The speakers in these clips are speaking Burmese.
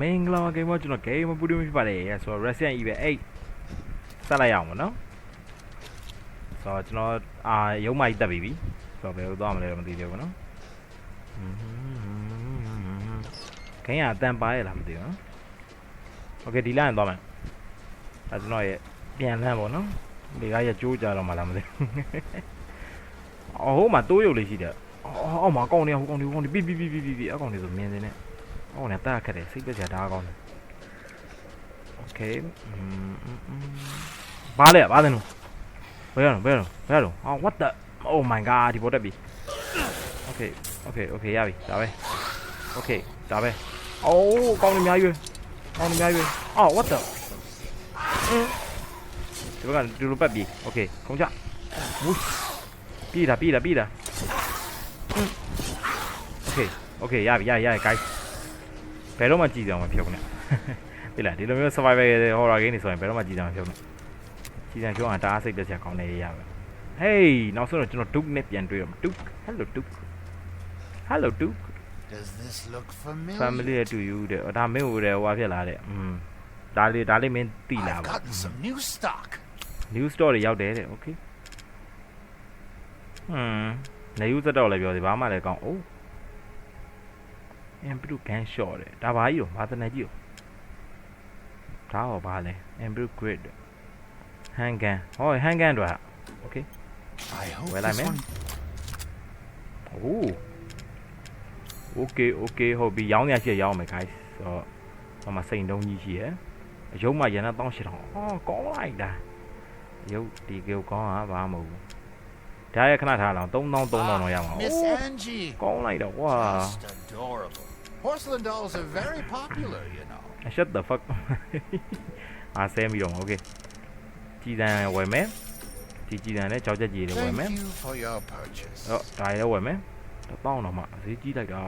မင်္ဂလာပါဂိမ်းမကျွန်တော်ဂိမ်းမပူတူဖြစ်ပါတယ်ဆိုတော့ Resident Evil 8စလိုက်ရအောင်မနော်ဆိုတော့ကျွန်တော်အာရုံးမကြီးတက်ပြီပြီဆိုတော့ဘယ်လိုသွားမလဲတော့မသိသေးဘူးနော်ဂိမ်းကအတန်ပါရလားမသိဘူးနော်โอเคဒီလမ်းသွားမယ်အဲကျွန်တော်ရဲ့ပြန်လမ်းပေါ့နော်ဒီကရကြိုးကြတော့မှလားမသိဘူးအော်ဟိုမှာတိုးရုပ်လေးရှိတယ်အော်မှာကောင်းနေဟိုကောင်းနေဟိုကောင်းနေပြီပြီပြီပြီပြီအကောင်နေဆိုမြင်နေတယ် ။ အော်နဲ့တာခက်တယ်စိတ်သက်သာဒါကောင်းတယ်။ Okay อืมဘာလဲဘာလဲနော်ဘယ်ရနော်ဘယ်ရနော်ဘယ်ရနော်အော် what the oh my god ဒီပေါ်တက်ပြီ Okay okay okay ရပြီဒါပဲ Okay ဒါပဲအိုးကောင်းနေအများကြီးပဲကောင်းနေအများကြီးပဲအော် what the ဒီဘက်ကဒီလိုပတ်ပြီ Okay ခုံချဝူးပြီတာပြီတာပြီတာ Okay okay ရပြီ ယ်တော့မှကြည်ကြအောင်မဖြုံးနဲ့ပြီလားဒီလိုမျိုး survival horror game တွေဆိုရင်ဘယ်တော့မှကြည်ကြအောင်မဖြုံးနဲ့ကြည်ကြအောင်ဖြုံးအောင်တအားစိတ်သက်သာကောင်းနေရပဲ Hey နောက်ဆုံးတော့ကျွန်တော် Duke နဲ့ပြန်တွေ့ရမှာ Duke Hello Duke Hello Duke Does this look familiar? familiar to you တဲ့ဒါမင်းဟိုတဲ့ဟိုဟာဖြစ်လာတဲ့อืมဒါလေးဒါလေးမင်းသိလာ I've ပါ gotten some new stock. new store တွေရောက်တယ်တဲ့ okay ဟွန်းနေယူစတော့လည်းပြောသေးဘာမှလည်းကောင်းအိုး improve gun shot တဲ့ဒါဘာကြီးရောဘာတနေကြီးရောဒါဟောဘာလဲ improve grid hand gun ဟော hand gun တော့ okay I hope Well, I this mean- one အိုး okay okay ဟုတ်ပြီရောင်းရရှိရရောင်းမယ် guys ဆိုတော့ဟိုမှာစိန်တုံးကြီးရှိရယ်အယုံမှာရန်တော့18000အော်ကောင်းလိုက်တာရုပ်ဒီကေကောင်းတာဘာမှမဟုတ်ဘူးဒါရခဏထားလောက်3000 3000တော့ရမှာ Miss အိုး Angie. ကောင်းလိုက်တော့ကွာ Just adorable. Porcelain dolls are very popular, you know. shut the fuck အာဆဲပြီးတော့မှာ okay ကြည်တန်ဝယ်မယ်ဒီကြည်တန်နဲ့ကြောက်ချက်ကြီးတွေဝယ်မယ် Thank you for your purchase. ဟောဒါလည်းဝယ်မယ်တစ်ပေါင်းတော့မှဈေးကြီးလိုက်တာ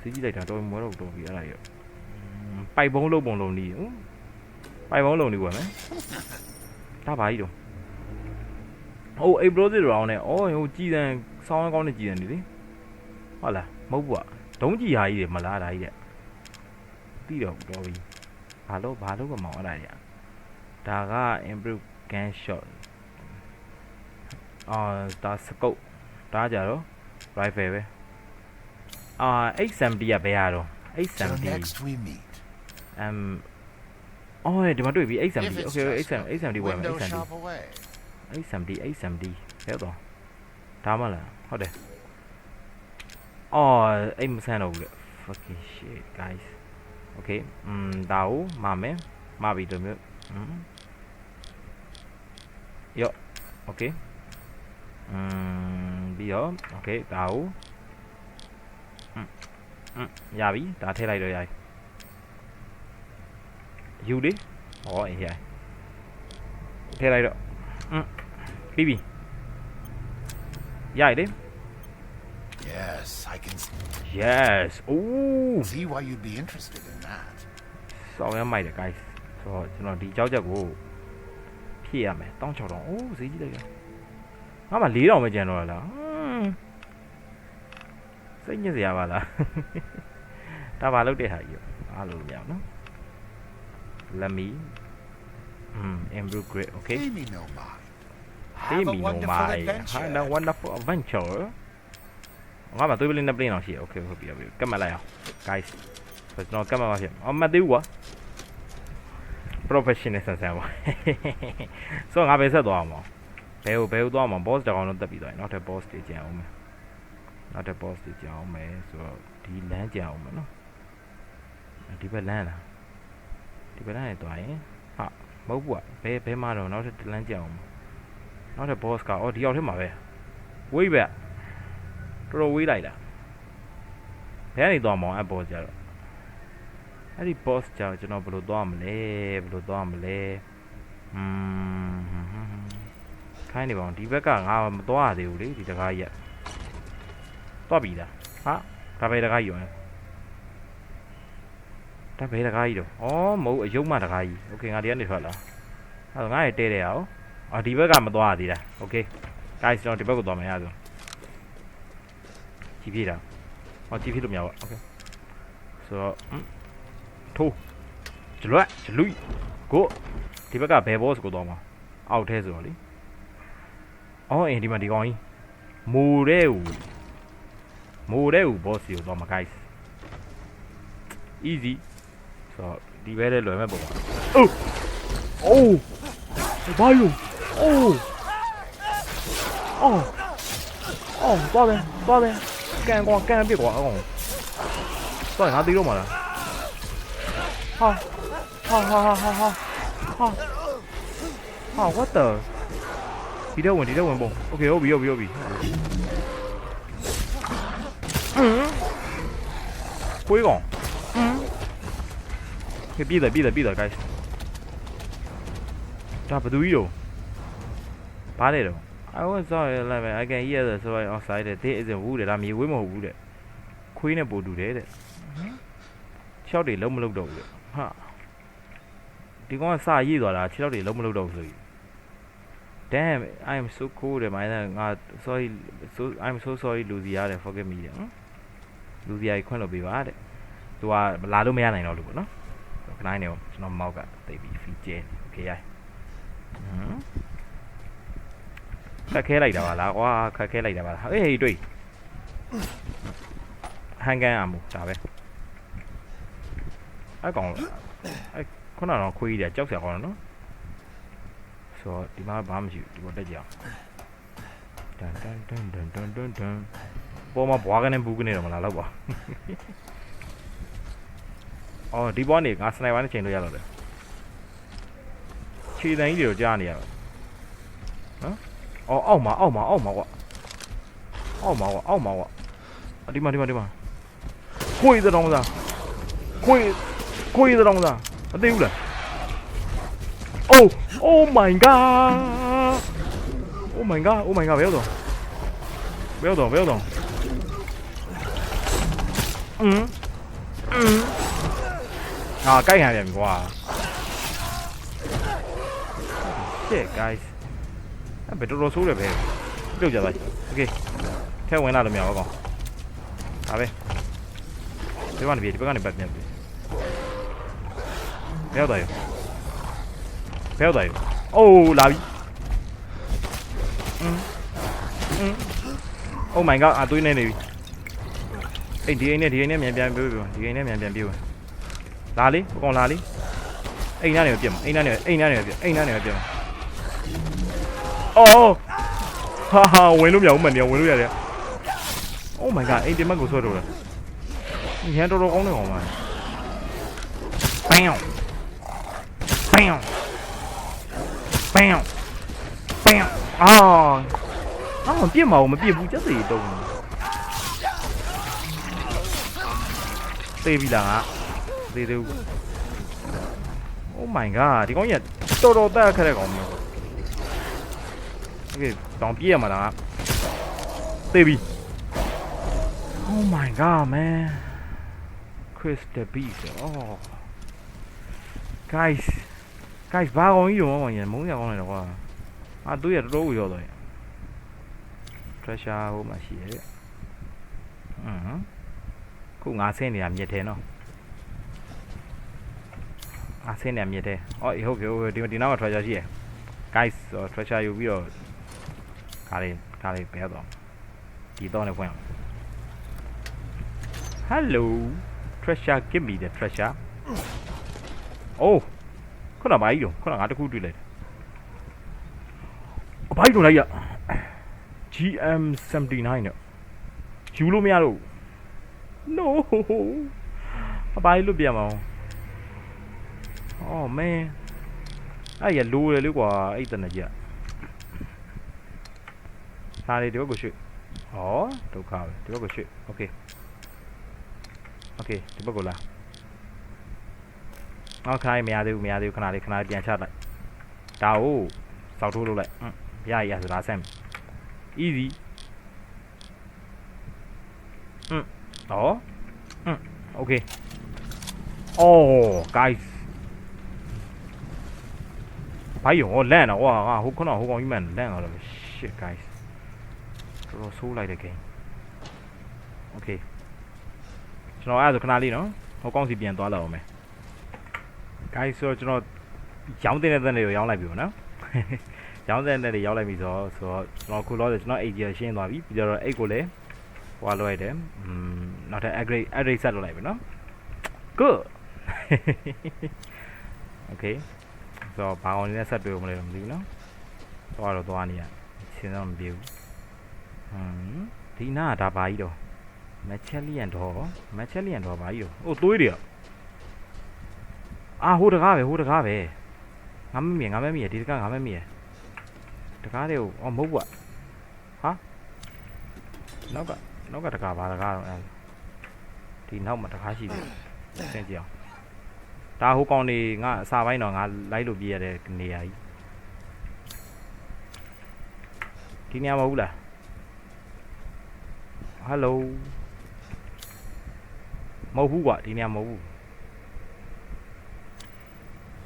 ဈေးကြီးလိုက်တာတော့မွေးတော့တော်ပြီအဲ့ဒါရောပိုက်ဘုံလုံးပုံလုံးနီးဟုတ်ပိုက်ဘုံလုံးနီးဝယ်မယ်ဒါပါကြီးတော့အိုးအိဘရိုစစ်ရောင်းနဲ့အော်ဟိုကြည်တန်ဆောင်းကောင်းတဲ့ကြည်တန်နေလေဟုတ်လားမဟုတ်ဘူးอ่ะ ဒုံးကြီးဟာကြီးတွေမလားဒါကြီးတဲ့ပြီးတော့တော်ပြီဘာလို့ဘာလို့ကမောင်အဲ့ဒါကြီးဒါက improve gun shot အာဒါစကုတ်ဒါကြတော့ rifle ပဲအာ870ကဘယ်ရတော့ Till 870 next we meet. um အော်ဒီမှာတွေ့ပြီ If 870 it's okay just 870 870ဝယ်မယ် window 870 shop away. 870 870ဖဲတော့ဒါမှလားဟုတ်တယ် အော်အိမ်မဆန်းတော့ဘူးလေ fucking shit guys okay อืมဒါကိုမမယ်မပြီတို့မျိုးอืมယော okay อืมပြီးတော့ okay ဒါကိုอืมอืมရပြီဒါထည့်လိုက်တော့ရပြီယူလေဟောအေးရထည့်လိုက်တော့อืมပြီးပြီရရလေ Yes, I can s- yes ooh see why you'd be interested in that. စောင်းရမိုက်တယ် guys ဆိုတော့ကျွန်တော်ဒီကြောက်ချက်ကိုဖြည့်ရမယ်1600အိုးဈေးကြီးလိုက်တာငါမှ4000ပဲကျန်တော့လားဟွန်းစိတ်ညစ်စရာပါလားဒါပါလို့တဲ့ဟာကြီးအားလို့မရဘူးနော် let me um improve grade okay Pay me no mind. pay Have me a no wonderful mind adventure. have a wonderful adventure ငါမှသွေးပလင်းနဲ့ပလင်းအောင်ရှိရ okay ဟုတ်ပြီဟုတ်ပြီကတ်မှတ်လိုက်အောင် guys ဆိုတော့ကျွန်တော်ကတ်မှတ်ပါဖြစ်အောင်မတ်သေးဘူးကွာ professional ဆန်ဆန်ပါဆိုတော့ငါပဲဆက်သွားအောင်ဘယ်ကိုဘယ်ကိုသွားအောင် boss တောင်တော့တက်ပြီးသွားရင်နောက်ထပ် boss တွေကြံအောင်မယ်နောက်ထပ် boss တွေကြံအောင်မယ်ဆိုတော့ဒီလမ်းကြံအောင်မယ်နော်ဒီဘက်လမ်းလားဒီဘက်လမ်းနဲ့သွားရင်ဟာမဟုတ်ဘူးอ่ะဘယ်ဘယ်မှာတော့နောက်ထပ်လမ်းကြံအောင်မယ်နောက်ထပ် boss ကအော်ဒီရောက်ထဲမှာပဲဝေးပဲ တော်တော်ဝေးလိုက်တာဘယ်ကနေသွားမအောင်အဲ့ boss ကြတော့ အဲ့ဒီ boss ကြောင့်ကျွန်တော်ဘယ်လိုသွားမလဲဘယ်လိုသွားမလဲอืมခိုင်းနေပါအောင်ဒီဘက်ကငါမသွားရသေးဘူးလေဒီတကားကြီးကသွားပြီလားဟာဒါပဲတကားကြီးရောဒါပဲတကားကြီးတော့ဩမဟုတ်အယုံမတကားကြီးโอเคငါဒီကနေထွက်လာအဲ့တော့ငါရတဲတယ်အောင်အော်ဒီဘက်ကမသွားရသေးတာโอเค guys ကျွန်တော်ဒီဘက်ကိုသွားမယ်ရဆိုကြ ည့်ပြတာဟောကြည့်ပြလို့မရဘူးโอเคဆိုတော့ ထိုးဂျလွတ်ဂျလူကိုဒီဘက်ကဘယ် boss ကိုတော့မှာအောက်ထဲဆိုတော့လေအော်အင်းဒီမှာဒီကောင်ကြီးမိုးတဲ့ဦးမိုးတဲ့ဦး boss ကိုတော့မှာ guys easy ဆိုတော့ဒီဘဲလေးလွယ်မဲ့ပုံပါအိုးအိုးဘာယူအိုးအော်အော်သွားပဲသွားပဲ ကန်ကွာကန်ပြစ်ကွာအကောင်တော့ငါတီးတော့မှာလားဟာဟာဟာဟာဟာဟာဟာ what the ဒီတော့ဝင်ဒီတော့ဝင်ပုံโอเคဟုတ်ပြီဟုတ်ပြီဟုတ်ပြီခွေးကောင်ဟင်းပြည့်တယ်ပြည့်တယ်ပြည့်တယ် guys ဒါဘယ်သူကြီးတော့ဘာလဲတော့ I was saw it like I can hear the soil outside the day is a wood ဒါမြေဝေးမဟုတ်ဘူးတဲ့ခွေးနဲ့ပို့တူတယ်တဲ့6တွေလုံးမလုံးတော့ဘူးတဲ့ဟာဒီကောင်ကစာရေးသွားတာ6တွေလုံးမလုံးတော့ဘူးဆိုပြီး Damn I am so cool တဲ့မိုင်းငါ sorry so I'm so sorry လူစီရတယ် forgive me တဲ့ဟမ်လူစီရခွင့်လို့ပေးပါတဲ့သူကလာလို့မရနိုင်တော့လို့ပေါ့နော်ခဏနေကျွန်တော်မောက်ကတိတ်ပြီး feature okay ရိုက်ဟမ် ခက်ခဲလိုက်တာပါလားကွာခက်ခဲလိုက်တာပါလားဟေးဟေးတွေ့ဟန်ကန်အမှုဒါပဲအဲ့ကောင်အဲ့ခုနကတော့ခွေးကြီးတယ်ကြောက်စရာကောင်းတယ်နော်ဆိုတော့ဒီမှာဘာမှမရှိဘူးဒီပေါ်တက်ကြအောင်တန်တန်တန်တန်တန်တန်တန်ပေါ်မှာဘွားကနေဘူးကနေတော့မလားတော့ပါအော်ဒီဘောနေငါစနိုက်ပါနဲ့ချိန်လို့ရတော့တယ်ခြေတန်းကြီးတွေကိုကြားနေရတော့နော် 어, 아우 마, 아우 마, 아우 마, 와. 아우 마, 와, 아우 마, 와. 아, 리마, 리마, 리마. 고이 들어온다. 고이, 고이 들어온다. 안 돼, 이거래. 오, 오 마이 갓. 오 마이 갓, 오 마이 갓, 왜요, 너? 왜요, 너? 왜요, 너? 응? 응? 아, 까이 아니야, 이거. 와. shit, guys. ဘယ်တော်တော်ဆိုးတယ်ပဲပြုတ်ကြသွားပြီโอเคထဲဝင်လာလို့မရဘူးကောင်ဒါပဲဒီဘက်ကနေပြေဒီဘက်ကနေပတ်ပြန်ပြီဘယ်ရောက်သွားရောဘယ်ရောက်သွားရောအိုးလာပြီอืมอืม Oh my god အသွေးနေနေပြီအေးဒီအိမ်နဲ့ဒီအိမ်နဲ့မြန်ပြန်ပြေးပြီဒီအိမ်နဲ့မြန်ပြန်ပြေးပြီလာလေအကောင်လာလေအိမ်နားနေပြတ်မအိမ်နားနေအိမ်နားနေပြတ်အိမ်နားနေပြတ်မ အော်ဟာဟာဝင်လို့မရဘူးမနေဝင်လို့ရတယ် Oh my god အိမ်တင်မတ်ကိုဆွဲတော့တယ်ညံတော်တော်ကောင်းနေအောင်ပါဘမ်ဘမ်ဘမ်ဘမ်ဘမ်အာအာမပြစ်မအောင်မပြစ်ဘူးကျက်စီတုံးသေးပြီလားငါသေးသေးဘူး Oh my god ဒီကောင်ကြီးကတော်တော်တက်ခက်တဲ့ကောင်မျိုး โอเคတောင်ပြေးရမှာလားသေပြီ Oh my god man Chris the beast oh guys guys ဘာကောင်ကြီးရောကောင်ကြီးမုန်းရကောင်းနေတော့ကွာအာသူရတော်တော်ကိုရောတော့ treasure ဟိုမှာရှိရဲ့ဟမ်ခုငါဆင်းနေတာမြစ်ထဲနော်ငါဆင်းနေတာမြစ်ထဲအော်ဟုတ်ကဲ့ဟုတ်ကဲ့ဒီဒီနောက်မှာ treasure ရှိရဲ့ guys treasure ယူပြီးတော့ ကားလေးကားလေးဘယ်တော့ဒီတော့လည်းဖွင့်အောင် Hello treasure give me the treasure Oh ခုနဘာကြီးတော့ခုနငါတခုတွေ့လိုက်တယ်ဘာကြီးတော့လိုက်ရ GM 79နဲ့ယူလို့မရတော့ No အဘာကြီးလွတ်ပြန်မအောင် Oh man အဲ့ရလိုးတယ်လေကွာအဲ့တနကြီး ဟာလေဒီဘက်ကိုရွှေ့ဟောဒုက္ခပဲဒီဘက်ကိုရွှေ့โอเคโอเคဒီဘက်ကိုလာအော်ခိုင်းမရသေးဘူးမရသေးဘူးခဏလေးခဏလေးပြန်ချလိုက်ဒါကိုစောက်ထိုးလုပ်လိုက်ဟွန်းရရစလားဆမ် easy ဟွန်းဟောဟွန်းโอเค oh guys ဘာယုံဟောလန့်တော့ဟောငါဟိုခုနဟိုကောင်ကြီးမှန်လန့်တော့ shit guys တော်တော်ဆိုးလိုက်တဲ့ game okay ကျွန်တော်အဲ့ဒါဆိုခဏလေးနော်ဟိုကောင်းစီပြန်သွားလောက်အောင်မယ် guys ဆိုတော့ကျွန်တော်ရောင်းတဲ့တဲ့တွေကိုရောင်းလိုက်ပြီပေါ့နော်ရောင်းတဲ့တဲ့တွေရောင်းလိုက်ပြီဆိုတော့ဆိုတော့ကျွန်တော်ခုလောဆယ်ကျွန်တော် age ရှင်းသွားပြီပြီးတော့အိတ်ကိုလည်းဟွာလွှဲတယ်อืมနောက်ထပ် upgrade upgrade ဆက်လုပ်လိုက်ပြီနော် good okay ဆိုတော့ဘာကောင်လေးနဲ့ဆက်တွေ့ဦးမလဲတော့မသိဘူးနော်သွားတော့သွားနေရရှင်းတော့မပြေဘူးဟွန်း ဒီနာဒါဘာကြီးတော့မချက်လျန်တော့မချက်လျန်တော့ဘာကြီးတော့ဟိုသွေးတွေအာဟိုတကားပဲဟိုတကားပဲငါမမြင်ငါမမြင်ဒီတကားငါမမြင်တကားတွေကိုအော်မဟုတ်ဘူးဟာနောက်ကနောက်ကတကားဘာတကားတော့အဲဒီနောက်မှာတကားရှိတယ်ဆင်ကြအောင်ဒါဟိုကောင်နေငါအစာပိုင်းတော့ငါလိုက်လို့ပြရတဲ့နေရာကြီးဒီနေရာမဟုတ်ဘူးလား ဟယ်လိုမဟုတ်ဘူးကွာဒီနေရာမဟုတ်ဘူး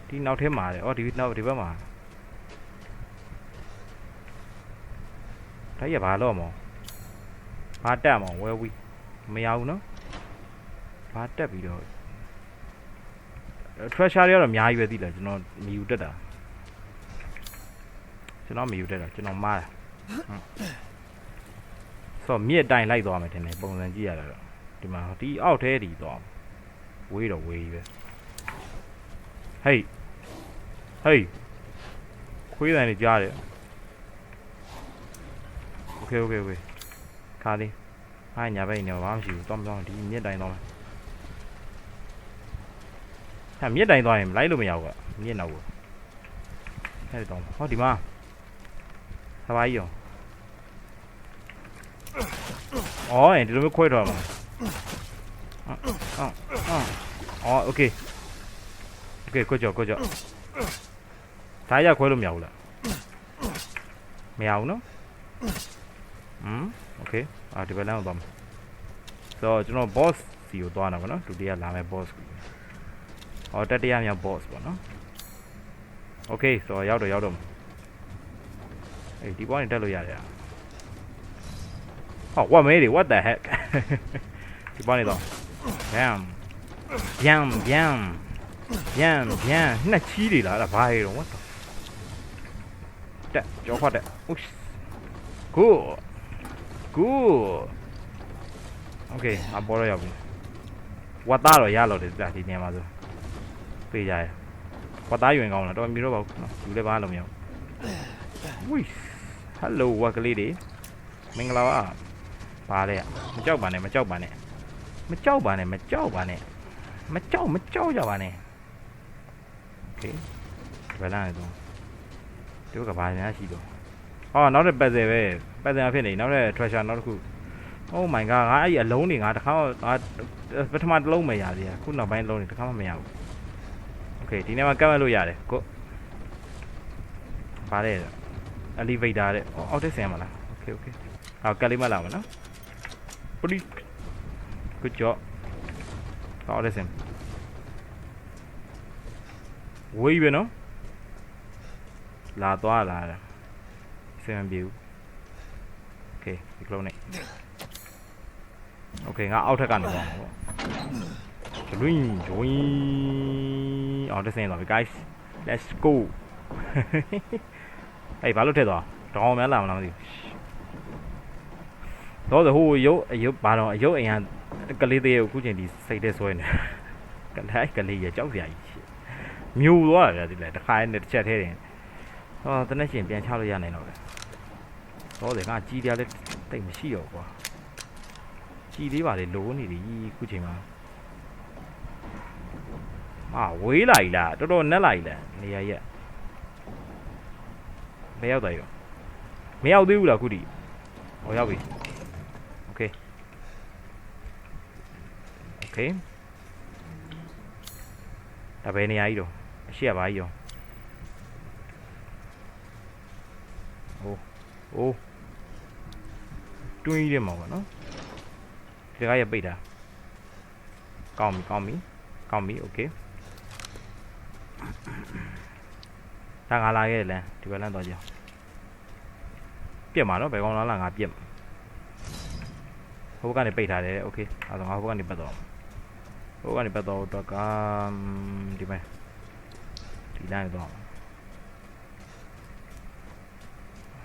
ဒီနောက်ထဲမှာတယ်အော်ဒီနောက်ဒီဘက်မှာဒါကြီးကဘာလို့မောဘာတက်မောဝဲဝီမရဘူးနော်ဘာတက်ပြီးတော့ treasure တွေကတော့အများကြီးပဲသိလားကျွန်တော်မယူတက်တာကျွန်တော်မယူတက်တာကျွန်တော်မားတာဟုတ် ဆိုတော့မြစ်တိုင်လိုက်သွားမယ်ထင်တယ်ပုံစံကြည့်ရတာတော့ဒီမှာဒီအောက်ထဲဒီသွားဝေးတော့ဝေးပဲဟေးဟေးခွေးတိုင်နေကြားတယ်โอเคโอเคโอเคခါလေးအားညာဘက်နေမှာဘာမှမရှိဘူးတော့မတော့ဒီမြစ်တိုင်သွားမယ် ဟာမြစ်တိုင်သွားရင်မလိုက်လို့မရဘူးကမြစ်နောက်ကိုအဲ့တော့ဟောဒီမှာသဘာကြီးရော အော်အဲ့ဒီလိုမျိုးခွဲထွက်မှာအော်အော်အော်โอเคโอเคကိုကြောကိုကြောဒါရခွဲလို့မရဘူးလားမရဘူးနော်ဟမ်โอเคအာဒီဘက်လမ်းကိုသွားမယ်ဆိုတော့ကျွန်တော် boss စီကိုသွားတာဗောနော်ဒုတိယလာမယ် boss ကို ဟောတတိယမြောက် boss ပေါ့နော် okay ဆိုတော့ရောက်တော့ရောက်တော့မှာအေးဒီဘောနေတက်လို့ရတယ် ဟော what made it what the heck ဒီဘောနေတော့ bam bam bam bam bam နှစ်ချီးတွေလားအဲ့ဒါဘာတွေတော့ what the တက်ကြောခွတ်တက် oops good good okay အပေါ်တော့ရောက်ပြီဝတ်သားတော့ရလို့တယ်ဒီနေရာမှာဆိုပေးကြရဝတ်သားယူရင်ကောင်းလားတော်မြည်တော့ပါဘူးနော်ယူလည်းပါလို့မရဘူးဝိဟယ်လိုဝက်ကလေးတွေမင်္ဂလာပါ ပါလေမကြောက်ပါနဲ့မကြောက်ပါနဲ့မကြောက်ပါနဲ့မကြောက်ပါနဲ့မကြောက်မကြောက်ကြပါနဲ့โอเคဘယ်လာနေတော့တို့ကဘာများရှိတော့ဟောနောက်တဲ့ပတ်စယ်ပဲပတ်စယ်ဖြစ်နေနောက်တဲ့ treasure နောက်တစ်ခု Oh my god ငါအဲ့ဒီအလုံးတွေငါတစ်ခါငါပထမတစ်လုံးမရသေးဘူးခုနောက်ပိုင်းလုံးတွေတစ်ခါမှမရဘူး โอเคဒီနေ့မှာကတ်မလို့ရတယ်ကိုဗါတဲ့ elevator တဲ့အောက်တက်ဆင်ရမလားโอเคโอเคအောက်ကတ်လေးမလာမနော် Pretty. Good job. Now listen. Wave နော်။လာသွားလာတာ။စင်မပြေဘူး။ Okay ဒီကလုံးနဲ့။ Okay ငါအောက်ထက်ကနေပေါ့။ Join join အော်တက်စင်သွားပြီ guys. Let's go. အေးဘာလို့ထည့်သွား။တောင်းအောင်မလားမလားမသိဘူး။ တော့ဟိုရုပ်အရုပ်ဘာတော့အရုပ်အိမ်ကကလေးသေးကိုအခုချိန်ဒီစိတ်ထဲဆွဲနေကလေးကလေးရကြောက်စရာကြီးရှစ်မြူသွားတာဗျာဒီလေတစ်ခါနဲ့တစ်ချက်သေးတယ်ဟောတနက်ရှင်ပြန်ချလို့ရနိုင်တော့ပဲတော့တယ်ငါကြီးတယ်လည်းတိတ်မရှိတော့ကွာကြီးသေးပါလေလိုးနေတယ်အခုချိန်မှာအာဝေးလာ E လားတော်တော်နက်လာ E လားနေရာရက်မရောက်တော့ရောမရောက်သေးဘူးလားခုထိဟောရောက်ပြီ โอเคဒါပဲနေရာကြီးတော့အရှိရပါကြီးရောโอ้โอ้တွင်းကြီးတယ်မှာပေါ့နော်ဒီကရပိတ်တာကောင်းပြီကောင်းပြီကောင်းပြီโอเค ဒါငါလာခဲ့တယ်လမ်းဒီဘက်လမ်းတော့ကြောက်ပြက်မှာနော်ဘယ်ကောင်လာလာငါပြက်မှာဟိုဘက်ကနေပိတ်ထားတယ်โอเคအဲဒါငါဟိုဘက်ကနေပတ်တော့ ဟိုဘက်ကနေပတ်တော့တော့ကဒီမဲ့ လမ်းသွားမှာ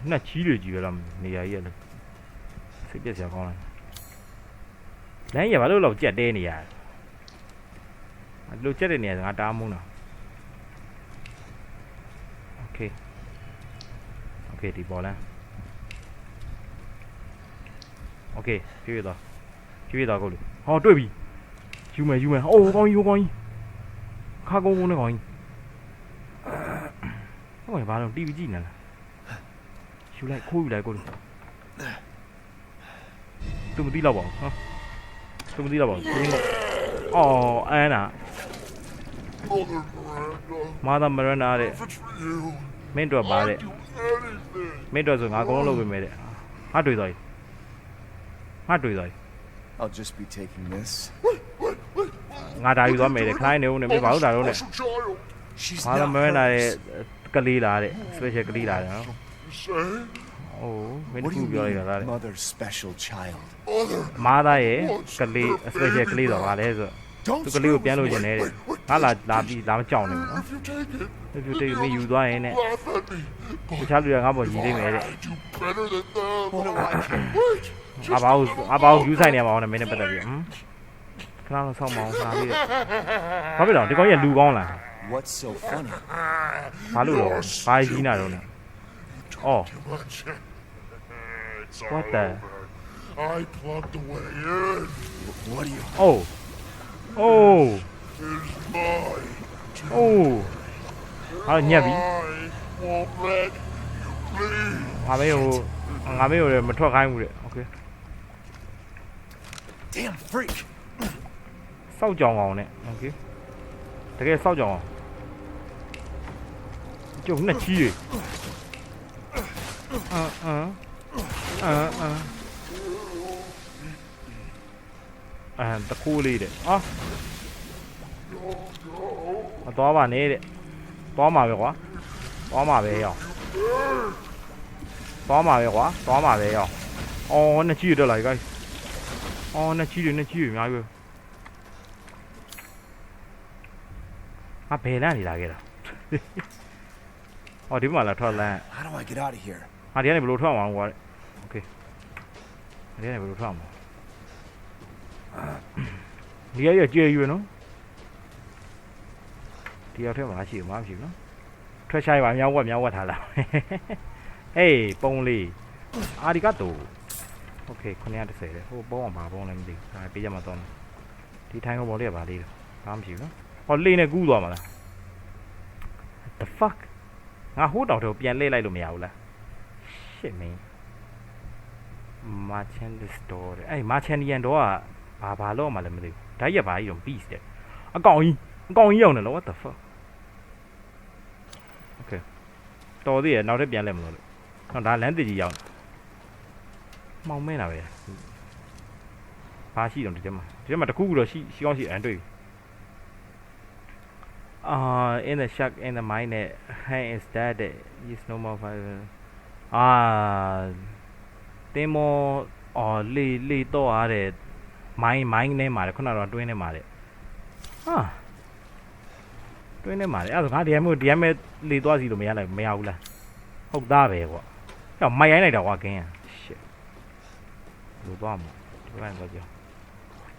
နှစ်ချီးတွေကြီးပဲလားနေရာကြီးကလည်းစိတ်ပြက်စရာကောင်းလာလမ်းရဘာလို့လောက်ကြက်တဲနေရလဲအဲ့လိုကြက်တဲ့နေရာကငါတားမုန်းတာโอเคโอเคဒီပေါ်လမ်းโอเคပြေးတော့ပြေးတော့ကိုလူဟောတွေ့ပြီ ယူမယ်ယူမယ်အိုးကောင်းကြီးကောင်းကြီးခါကုန်းကုန်းနဲ့ကောင်းကြီးဟိုဘာလို့ TV ကြည့်နေလဲယူလိုက်ခိုးယူလိုက်ကိုလူသူမသိတော့ပါဘူးဟာသူမသိတော့ပါဘူးသူင်းတော့အော်အန်နာ Mother Miranda, မာသာမရနာတဲ့ if it's for you, မင်းတို့ပါတဲ့ I'd do anything. မင်းတို့ဆိုငါအကုန်လုံးလုပ်ပေးမယ်တဲ့ငါတွေ့သွားပြီငါတွေ့သွားပြီ I'll just be taking this. Wait, wait, wait. ငါဒါယူသွားမယ်တဲ့ခိုင်းနေဦးနေမင်းဘာလို့ဒါတော့လဲ Awesome child. She's မာသာ not မရနာ hers. တဲ့ကလေးလာတဲ့ special ကလေးလာတယ်နော် You say? အိုးမင်း What တို့ do you ပြောလိုက်တာလား mean, တဲ့ mother's special child? Mother, မာသားရဲ့ကလေး special ကလေးတော့ဗာလဲဆို Don't သူကလေးကိုပြန်လို့ကျင်နေတဲ့ငါလာလာပြီးလာမကြောက်နေဘူးနော် if you take it, သူပြတိတ်မယူသွားရင်နဲ့ laugh at me. တခြားလူတွေကငါ့ပေါ်ရည်လိမ့်မယ်တဲ့ အဘောင်အဘောင်ယူဆိုင်နေပါအောင်နဲ့မင်းနဲ့ပတ်သက်ပြီးဟမ်ခဏလောက်ဆောက်မအောင်ခဏလေးဘာဖြစ်လဲဒီကောင်ကြီးကလူကောင်းလား What's so funny ဘာလို့လဲဘာကြီးနာတော့လဲအော် What the I plugged the way in What do you Oh Oh It's mine Oh ဟာညက်ပြီ Won't let you leave ငါမေးကိုငါမေးကိုလည်းမထွက်ခိုင်းဘူးတဲ့ Okay Damn freak! စောက်ကြောင်အောင်နဲ့โอเคတကယ်စောက်ကြောင်အောင်ကျုံနဲ့ချီးတွေအမ်အမ်အမ်အမ်အမ်တကူလေးတဲ့အာမတော်ပါနဲ့တဲ့သွားမှာပဲကွာသွားမှာပဲရောသွားမှာပဲကွာသွားမှာပဲရောအော်နှစ်ချီးတွေတက်လာပြီ guys အော်နှစ်ချီတွေနှစ်ချီတွေအများကြီးပဲ။အဘယ်လမ်းနေလာခဲ့တာ။အော်ဒီမှာလာထွက်လမ်း How do I get out of here? ဟာဒီကနေဘယ်လိုထွက်အောင်ကွာတဲ့။ Okay ။ဒီကနေဘယ်လိုထွက်အောင်။ဒီရရကြည်ရွေးနော်။ဒီရောက်ထဲမှာရှိမှာမရှိဘူးနော်။ထွက်ရှာရပါမြောက်ဝက်မြောက်ဝက်ထားလာ။ဟေးပုံလေးအာဒီကတို โอเค930တဲ့ဟိုပုံအောင်ပါပုံလည်းမသိဘူးဒါပေးကြမှာတော့ဒီထိုင်းကောပေါ်လေးကပါလေးတော့ဘာမှမရှိဘူးနော်ဟောလေးနဲ့ကူးသွားမှာလား the fuck ငါဟိုးတောင်တော့ပြန်လှည့်လိုက်လို့မရဘူးလား shit man merchant store တဲ့အဲ့ merchandian တော့ကဘာဘာလို့မှလည်းမသိဘူးဓာတ်ရက်ဘာကြီးတော့ beast တဲ့အကောင်ကြီးအကောင်ကြီးရောက်နေလို့ what the fuck okay တော်သေးရနောက်ထပ်ပြန်လဲမလို့လို့ဟောဒါလမ်းတကြီးရောက်နေ မှောင်မဲတာပဲဘာရှိတော့ဒီထဲမှာဒီထဲမှာတစ်ခုခုတော့ရှိရှိကောင်းရှိအန်တွေ့ပြီ Uh, in the shack in the mine that hand is dead is no more fire. Ah, တင်မောအော်လေလေတော့ရတဲ့မိုင်းမိုင်းနဲ့မှာလေခုနကတော့တွင်းနဲ့မှာလေဟာတွင်းနဲ့မှာလေအဲ့ဒါငါဒီအမျိုးဒီအမဲလေသွားစီလို့မရလိုက်မရဘူးလားဟုတ်သားပဲကွာအဲ့မိုင်းရိုင်းလိုက်တာကွာကင်းရ shit လို့သွားမှာဒီဘက်ကတော့ကြော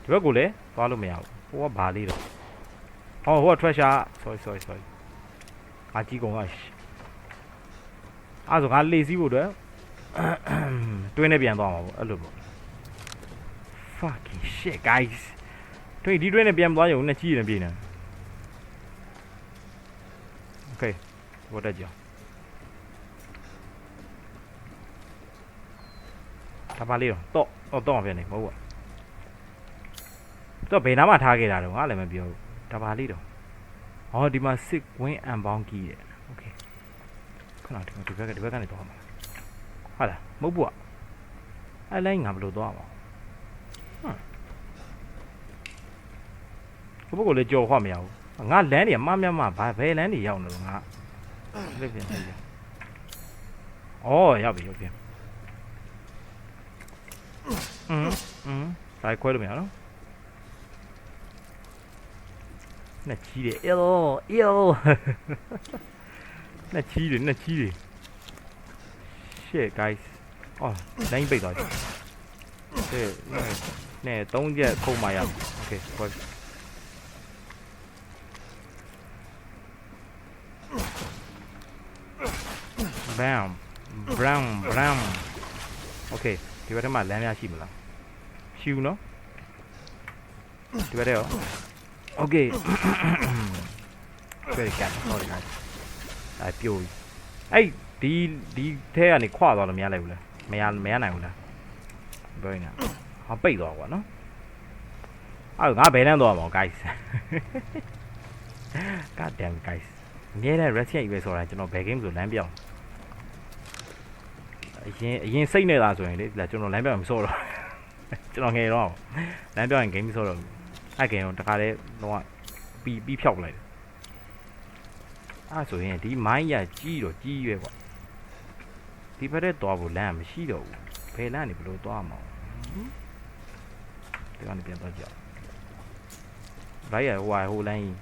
ဒီဘက်ကိုလည်းသွားလို့မရဘူးဟိုကဘာလေးတော့ဟောဟိုက treasure sorry sorry sorry ငါကြီးကုန်ကအဲ့ဆိုငါလေစီးဖို့အတွက်တွင်းနဲ့ပြန်သွားမှာပေါ့အဲ့လိုပေါ့ fucking shit guys တွင်းဒီတွင်းနဲ့ပြန်မသွားရုံနဲ့ကြီးနေပြည်နေ okay ဘောတက်ကြောဒါပါလေးတော့တော့ တော့ပြန်နေမဟုတ်ဘူးတော့ဘယ်နားမှာထားခဲ့တာတော့ငါလည်းမပြောဘူး ဒါပါလေးတော့ဟောဒီမှာစစ်ဝင်းအန်ပေါင်းကြီးတဲ့โอเคခဏဒီဒီဘက်ကဒီဘက်ကနေတော့မှာဟုတ်လားမဟုတ်ဘူးอ่ะအဲ့လိုင်းငါဘယ်လိုတော့မှာဟမ်ဘုဘကလည်းကြော်ခွမရဘူးငါလမ်းတွေမှားမြတ်မှာဘာဘယ်လမ်းတွေရောက်နေလို့ငါလက်ပြန်နေတယ်အော်ရောက်ပြီရောက်ပြီอืมอืมဒါခွဲလို့မရနော် နှစ်ချီးတယ် ill ill နှစ်ချီးတယ်နှစ်ချီးတယ် shit guys အော်လိုင်းပိတ်သွားပြီ shit နဲ့သုံးချက်ခုံမှရမယ် okay boy bam brown brown okay ဒီဘက်ထဲမှာလမ်းများရှိမလားရှိဘူးနော်ဒီဘက်ထဲရော okay very good sorry guys အဲပြိုကြီးအဲ့ဒီဒီထဲကနေခွာသွားလို့မရလိုက်ဘူးလားမရမရနိုင်ဘူးလားပြောနေတာဟာပိတ်သွားကွာနော်အဲ့ငါဘယ်လမ်းသွားမှာ guys god damn guys အမြဲတမ်း Russian ကြီးပဲဆိုတာကျွန်တော်ဘယ် game ဆိုလမ်းပြောင်း အရင်အရင်စိတ်နေတာဆိုရင်လေဒီလားကျွန်တော်လမ်းပြောင်းမစောတော့ကျွန်တော်ငယ်တော့လမ်းပြောင်းရင် game မစောတော့ဘူးအဲ့ game ကိုတခါတည်းတော့ပြီးပြီးဖြောက်ပလိုက်တယ်အဲ့ဆိုရင်ဒီမိုင်းရကြီးတော့ကြီးရွယ်ကွာဒီဘက်ထဲသွားဖို့လမ်းကမရှိတော့ဘူးဘယ်လမ်းနေဘယ်လိုသွားမှာလဲဒီကနေပြန်သွားကြည့်အောင်ဘိုင်ရဟိုဟိုလမ်းကြီး